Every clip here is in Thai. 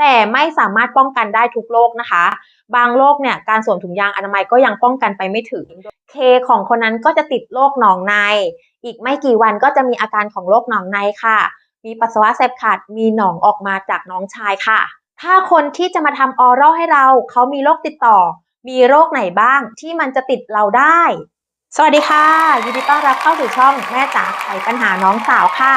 แต่ไม่สามารถป้องกันได้ทุกโรคนะคะ บางโรคเนี่ยการสวมถุงยางอนามัยก็ยังป้องกันไปไม่ถึง เคของคนนั้นก็จะติดโรคหนองใน อีกไม่กี่วันก็จะมีอาการของโรคหนองในค่ะ มีปัสสาวะแสบขัดมีหนองออกมาจากน้องชายค่ะ ถ้าคนที่จะมาทำออรัลให้เรา เขามีโรคติดต่อ มีโรคไหนบ้างที่มันจะติดเราได้ สวัสดีค่ะ ยินดีต้อนรับเข้าสู่ช่องแม่จ๋าไขปัญหาน้องสาวค่ะ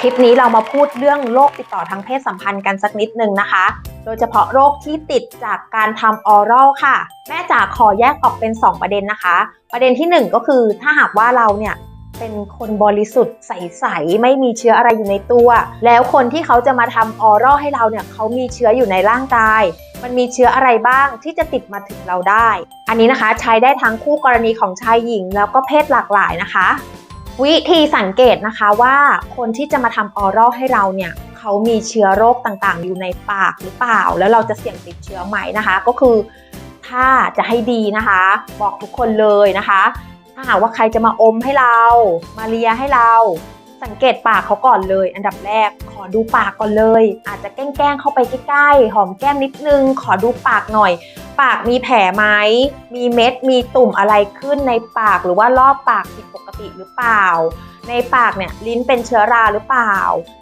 คลิปนี้เรามาพูดเรื่องโรคติดต่อทางเพศสัมพันธ์กันสักนิดนึงนะคะ โดยเฉพาะโรคที่ติดจากการทำออรัลค่ะ แม่จ๋าขอแยกออกเป็น 2 ประเด็นนะคะ ประเด็นที่ 1 ก็คือถ้าหากว่าเราเนี่ยเป็นคนบริสุทธิ์ใสๆไม่มีเชื้ออะไรอยู่ในตัว แล้วคนที่เขาจะมาทำออรัลให้เราเนี่ยเขามีเชื้ออยู่ในร่างกาย มันมีเชื้ออะไรบ้างที่จะติดมาถึงเราได้ อันนี้นะคะใช้ได้ทั้งคู่กรณีของชายหญิงแล้วก็เพศหลากหลายนะคะ วิธีสังเกตนะคะว่าคนที่จะมาทำออรัลให้เราเนี่ยเขามีเชื้อโรคต่างๆ อยู่ในปากหรือเปล่า แล้วเราจะเสี่ยงติดเชื้อไหมนะคะ ก็คือถ้าจะให้ดีนะคะ บอกทุกคนเลยนะคะ ถ้าหากว่าใครจะมาอมให้เรา มาเลียให้เรา สังเกตปากเขาก่อนเลย อันดับแรก อดูปากก่อนเลย อาจจะแกล้งเข้าไปใกล้ๆ หอมแก้มนิดนึง ขอดูปากหน่อย ปากมีแผลไหม มีเม็ด มีตุ่มอะไรขึ้นในปาก หรือว่ารอบปากผิดปกติหรือเปล่า ในปากเนี่ยลิ้นเป็นเชื้อราหรือเปล่า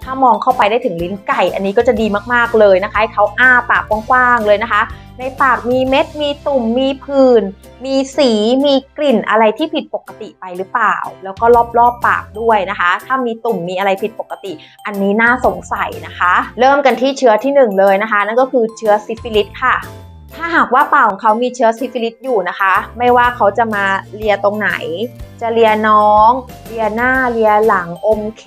ถ้ามองเข้าไปได้ถึงลิ้นไก่ อันนี้ก็จะดีมากๆเลยนะคะให้เขาอ้าปากกว้างๆเลยนะคะ ในปากมีเม็ดมีตุ่มมีผื่นมีสีมีกลิ่นอะไรที่ผิดปกติไปหรือเปล่า แล้วก็รอบๆปากด้วยนะคะ ถ้ามีตุ่มมีอะไรผิดปกติ อันนี้น่าสงสัยนะคะ เริ่มกันที่เชื้อที่หนึ่งเลยนะคะ นั่นก็คือเชื้อซิฟิลิสค่ะถ้าหากว่าปากของเขามีเชื้อซิฟิลิสอยู่นะคะ ไม่ว่าเขาจะมาเลียตรงไหน จะเลียน้อง เลียหน้า เลียหลัง อมเค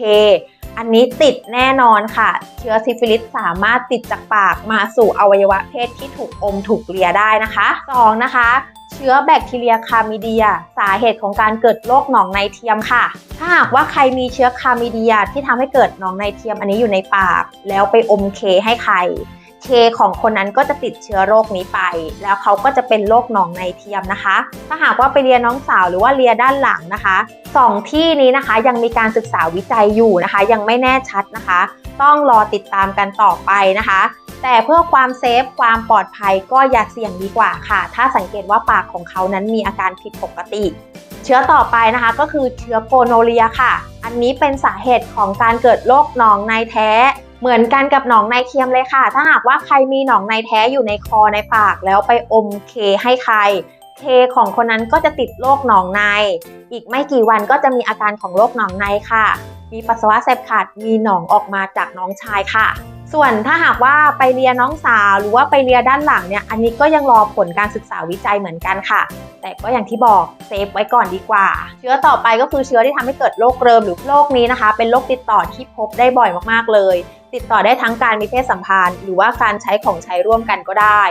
อันนี้ติดแน่นอนค่ะ เชื้อซิฟิลิสสามารถติดจากปากมาสู่อวัยวะเพศที่ถูกอมถูกเลียได้นะคะ 2. นะคะ เชื้อแบคทีเรียคามิเดีย สาเหตุของการเกิดโรคหนองในเทียมค่ะ ถ้าหากว่าใครมีเชื้อคามิเดียที่ทำให้เกิดหนองในเทียมอันนี้อยู่ในปาก แล้วไปอมเคให้ใคร เคของคนนั้นก็จะติดเชื้อโรคนี้ไป แล้วเขาก็จะเป็นโรคหนองในเทียมนะคะ ถ้าหากว่าไปเรียนน้องสาวหรือว่าเรียด้านหลังนะคะสองที่นี้นะคะยังมีการศึกษาวิจัยอยู่นะคะ ยังไม่แน่ชัดนะคะ ต้องรอติดตามกันต่อไปนะคะ แต่เพื่อความเซฟความปลอดภัยก็อย่าเสี่ยงดีกว่าค่ะ ถ้าสังเกตว่าปากของเขานั้นมีอาการผิดปกติ เชื้อต่อไปนะคะก็คือเชื้อโกโนเรียค่ะ อันนี้เป็นสาเหตุของการเกิดโรคหนองในแท้ เหมือนกันกับหนองในเทียมเลยค่ะ ถ้าหากว่าใครมีหนองในแท้อยู่ในคอในปากแล้วไปอมเคให้ใคร เคของคนนั้นก็จะติดโรคหนองใน อีกไม่กี่วันก็จะมีอาการของโรคหนองในค่ะ มีปัสสาวะแสบขัดมีหนองออกมาจากน้องชายค่ะ ส่วนถ้าหากว่าไปเรียน้องสาวหรือว่าไปเรียด้านหลังเนี่ยอันนี้ก็ยังรอผลการศึกษาวิจัยเหมือนกันค่ะแต่ก็อย่างที่บอกเซฟไว้ก่อนดีกว่า เชื้อต่อไปก็คือเชื้อที่ทำให้เกิดโรคเริมหรือโรคนี้นะคะ เป็นโรคติดต่อที่พบได้บ่อยมากๆเลย ติดต่อได้ทั้งการมีเพศสัมพันธ์ หรือว่าการใช้ของใช้ร่วมกันก็ได้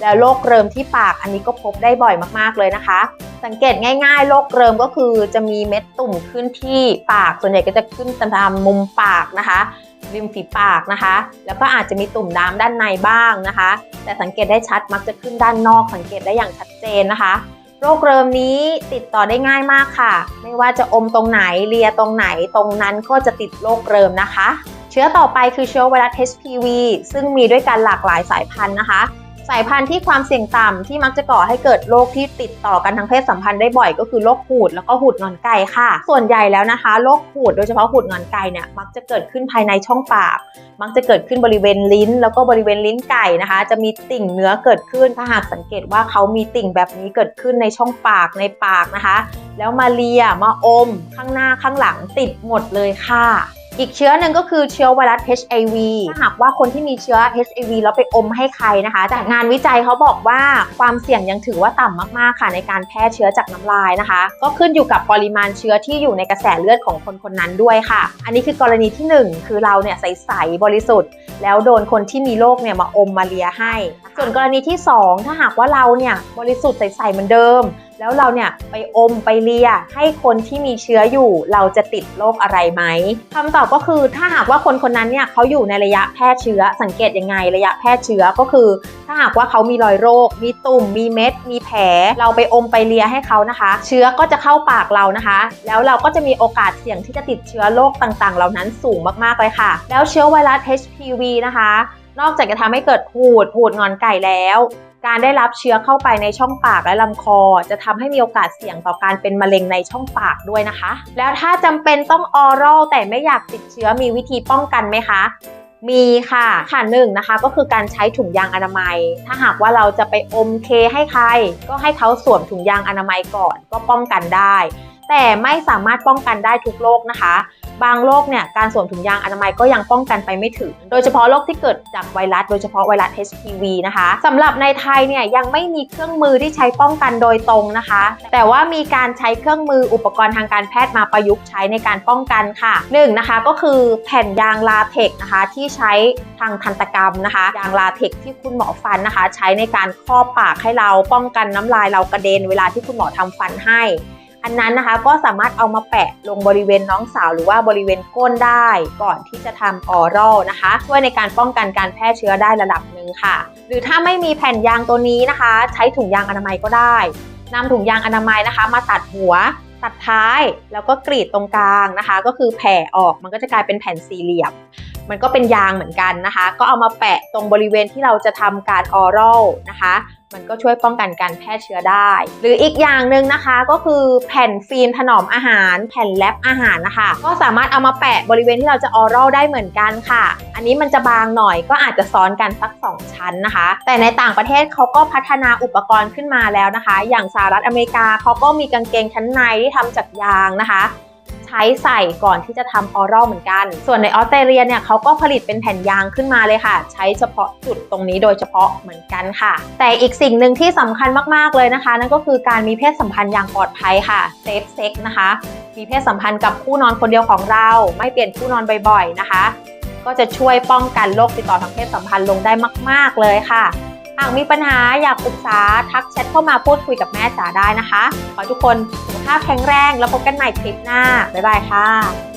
แล้วโรคเริมที่ปากอันนี้ก็พบได้บ่อยมากๆเลยนะคะ สังเกตง่ายๆโรคเริมก็คือจะมีเม็ดตุ่มขึ้นที่ปาก ส่วนใหญ่ก็จะขึ้นตามมุมปากนะคะริมฝีปากนะคะ แล้วก็อาจจะมีตุ่มน้ำด้านในบ้างนะคะ แต่สังเกตได้ชัดมักจะขึ้นด้านนอกสังเกตได้อย่างชัดเจนนะคะ โรคเริมนี้ติดต่อได้ง่ายมากค่ะ ไม่ว่าจะอมตรงไหนเลียตรงไหนตรงนั้นก็จะติดโรคเริมนะคะ เชื้อต่อไปคือเชื้อไวรัส HPV ซึ่งมีด้วยกันหลากหลายสายพันธุ์นะคะ สายพันธุ์ที่ความเสี่ยงต่ำที่มักจะก่อให้เกิดโรคที่ติดต่อกันทางเพศสัมพันธ์ได้บ่อยก็คือโรคหูดแล้วก็หูดงอนไก่ค่ะ ส่วนใหญ่แล้วนะคะโรคหูดโดยเฉพาะหูดงอนไก่เนี่ยมักจะเกิดขึ้นภายในช่องปาก มักจะเกิดขึ้นบริเวณลิ้น แล้วก็บริเวณลิ้นไก่นะคะ จะมีติ่งเนื้อเกิดขึ้นถ้าหากสังเกตว่าเขามีติ่งแบบนี้เกิดขึ้นในช่องปากในปากนะคะ แล้วมาเลียมาอม ข้างหน้าข้างหลังติดหมดเลยค่ะ อีกเชื้อหนึ่งก็คือเชื้อไวรัส HIV ถ้าหากว่าคนที่มีเชื้อ HIV แล้วไปอมให้ใครนะคะ จากงานวิจัยเขาบอกว่าความเสี่ยงยังถือว่าต่ำมากๆค่ะในการแพร่เชื้อจากน้ำลายนะคะ ก็ขึ้นอยู่กับปริมาณเชื้อที่อยู่ในกระแสเลือดของคนคนนั้นด้วยค่ะ อันนี้คือกรณีที่ 1 คือเราเนี่ยใสๆบริสุทธิ์ แล้วโดนคนที่มีโรคเนี่ยมาอมมาเลียให้ ส่วนกรณีที่ 2 ถ้าหากว่าเราเนี่ยบริสุทธิ์ใสๆเหมือนเดิม แล้วเราเนี่ยไปอมไปเลียให้คนที่มีเชื้ออยู่ เราจะติดโรคอะไรไหมคำตอบก็คือถ้าหากว่าคนคนนั้นเนี่ยเขาอยู่ในระยะแพร่เชื้อสังเกตยังไงระยะแพร่เชื้อก็คือ ถ้าหากว่าเขามีรอยโรค มีตุ่มมีเม็ด มีแผล เราไปอมไปเลียให้เขานะคะ เชื้อก็จะเข้าปากเรานะคะ แล้วเราก็จะมีโอกาสเสี่ยงที่จะติดเชื้อโรคต่างๆ เหล่านั้นสูงมากๆเลยค่ะ แล้วเชื้อไวรัส HPV นะคะ นอกจากจะทำให้เกิดหูดหูดงอนไก่แล้ว การได้รับเชื้อเข้าไปในช่องปากและลำคอ จะทำให้มีโอกาสเสี่ยงต่อการเป็นมะเร็งในช่องปากด้วยนะคะ แล้วถ้าจำเป็นต้องออรัลแต่ไม่อยากติดเชื้อมีวิธีป้องกันไหมคะมีค่ะค่ะหนึ่งนะคะก็คือการใช้ถุงยางอนามัย ถ้าหากว่าเราจะไปอมเคให้ใคร ก็ให้เขาสวมถุงยางอนามัยก่อนก็ป้องกันได้ แต่ไม่สามารถป้องกันได้ทุกโรคนะคะ บางโรคเนี่ยการสวมถุงยางอนามัยก็ยังป้องกันไปไม่ถึง โดยเฉพาะโรคที่เกิดจากไวรัส โดยเฉพาะไวรัส HPV นะคะสำหรับในไทยเนี่ยยังไม่มีเครื่องมือที่ใช้ป้องกันโดยตรงนะคะ แต่ว่ามีการใช้เครื่องมืออุปกรณ์ทางการแพทย์มาประยุกต์ใช้ในการป้องกันค่ะหนึ่งนะคะก็คือแผ่นยางลาเท็กนะคะที่ใช้ทางทันตกรรมนะคะ ยางลาเท็กที่คุณหมอฟันนะคะ ใช้ในการครอบปากให้เราป้องกันน้ำลายเรากระเด็นเวลาที่คุณหมอทำฟันให้ อันนั้นนะคะก็สามารถเอามาแปะลงบริเวณน้องสาวหรือว่าบริเวณก้นได้ก่อนที่จะทำออรัลนะคะ ช่วยในการป้องกันการแพร่เชื้อได้ระดับหนึ่งค่ะ หรือถ้าไม่มีแผ่นยางตัวนี้นะคะ ใช้ถุงยางอนามัยก็ได้นำถุงยางอนามัยนะคะ มาตัดหัวตัดท้ายแล้วก็กรีดตรงกลางนะคะ ก็คือแผ่ออกมันก็จะกลายเป็นแผ่นสี่เหลี่ยม มันก็เป็นยางเหมือนกันนะคะ ก็เอามาแปะตรงบริเวณที่เราจะทำการออรัลนะคะ มันก็ช่วยป้องกันการแพร่เชื้อได้ หรืออีกอย่างหนึ่งนะคะก็คือแผ่นฟิล์มถนอมอาหาร แผ่นแรปอาหารนะคะ ก็สามารถเอามาแปะบริเวณที่เราจะออรัลได้เหมือนกันค่ะ อันนี้มันจะบางหน่อยก็อาจจะซ้อนกันสัก 2 ชั้นนะคะ แต่ในต่างประเทศเขาก็พัฒนาอุปกรณ์ขึ้นมาแล้วนะคะ อย่างสหรัฐอเมริกาเขาก็มีกางเกงชั้นในที่ทำจากยางนะคะ ช้ใส่ก่อนที่จะทำออรัลเหมือนกัน ส่วนในออสเตรเลียเนี่ยเขาก็ผลิตเป็นแผ่นยางขึ้นมาเลยค่ะ ใช้เฉพาะจุดตรงนี้โดยเฉพาะเหมือนกันค่ะ แต่อีกสิ่งหนึ่งที่สำคัญมากๆเลยนะคะ นั่นก็คือการมีเพศสัมพันธ์อย่างปลอดภัยค่ะเซฟเซ็กนะคะ มีเพศสัมพันธ์กับคู่นอนคนเดียวของเรา ไม่เปลี่ยนคู่นอนบ่อยๆนะคะ ก็จะช่วยป้องกันโรคติดต่อทางเพศสัมพันธ์ลงได้มาก ๆเลยค่ะากมีปัญหาอยากปรึกษาทักแชทเข้ามาพูดคุยกับแม่จ๋าได้นะคะ ขอทุกคนสุขภาพแข็งแรงแล้วพบกันใหม่คลิปหน้า บ๊ายบายค่ะ